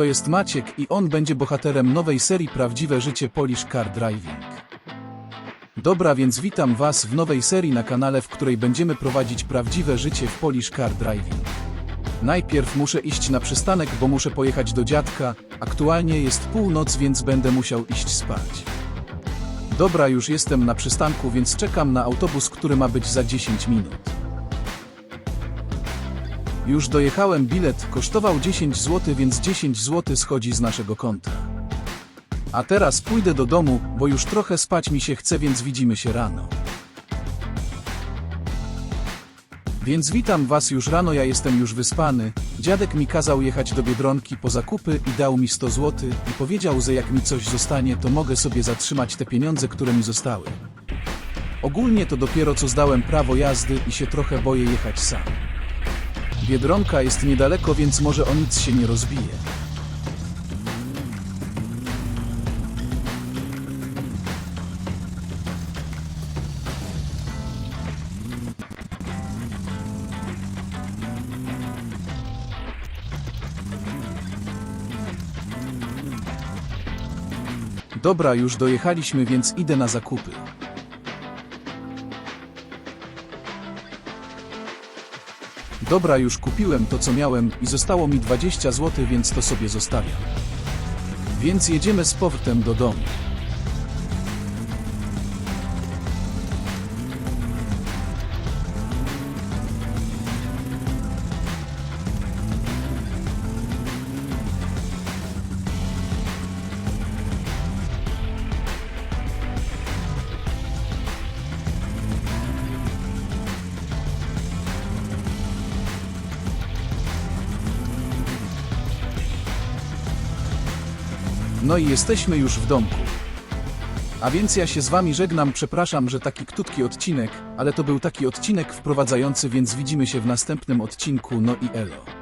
To jest Maciek i on będzie bohaterem nowej serii Prawdziwe Życie Polish Car Driving. Dobra, więc witam Was w nowej serii na kanale, w której będziemy prowadzić prawdziwe życie w Polish Car Driving. Najpierw muszę iść na przystanek, bo muszę pojechać do dziadka. Aktualnie jest północ, więc będę musiał iść spać. Dobra, już jestem na przystanku, więc czekam na autobus, który ma być za 10 minut. Już dojechałem, bilet kosztował 10 zł, więc 10 zł schodzi z naszego konta. A teraz pójdę do domu, bo już trochę spać mi się chce, więc widzimy się rano. Więc witam was już rano, ja jestem już wyspany. Dziadek mi kazał jechać do Biedronki po zakupy i dał mi 100 zł i powiedział, że jak mi coś zostanie, to mogę sobie zatrzymać te pieniądze, które mi zostały. Ogólnie to dopiero co zdałem prawo jazdy i się trochę boję jechać sam. Biedronka jest niedaleko, więc może o nic się nie rozbije. Dobra, już dojechaliśmy, więc idę na zakupy. Dobra, już kupiłem to, co miałem i zostało mi 20 zł, więc to sobie zostawiam. Więc jedziemy z powrotem do domu. No i jesteśmy już w domku. A więc ja się z wami żegnam, przepraszam, że taki krótki odcinek, ale to był taki odcinek wprowadzający, więc widzimy się w następnym odcinku, no i elo.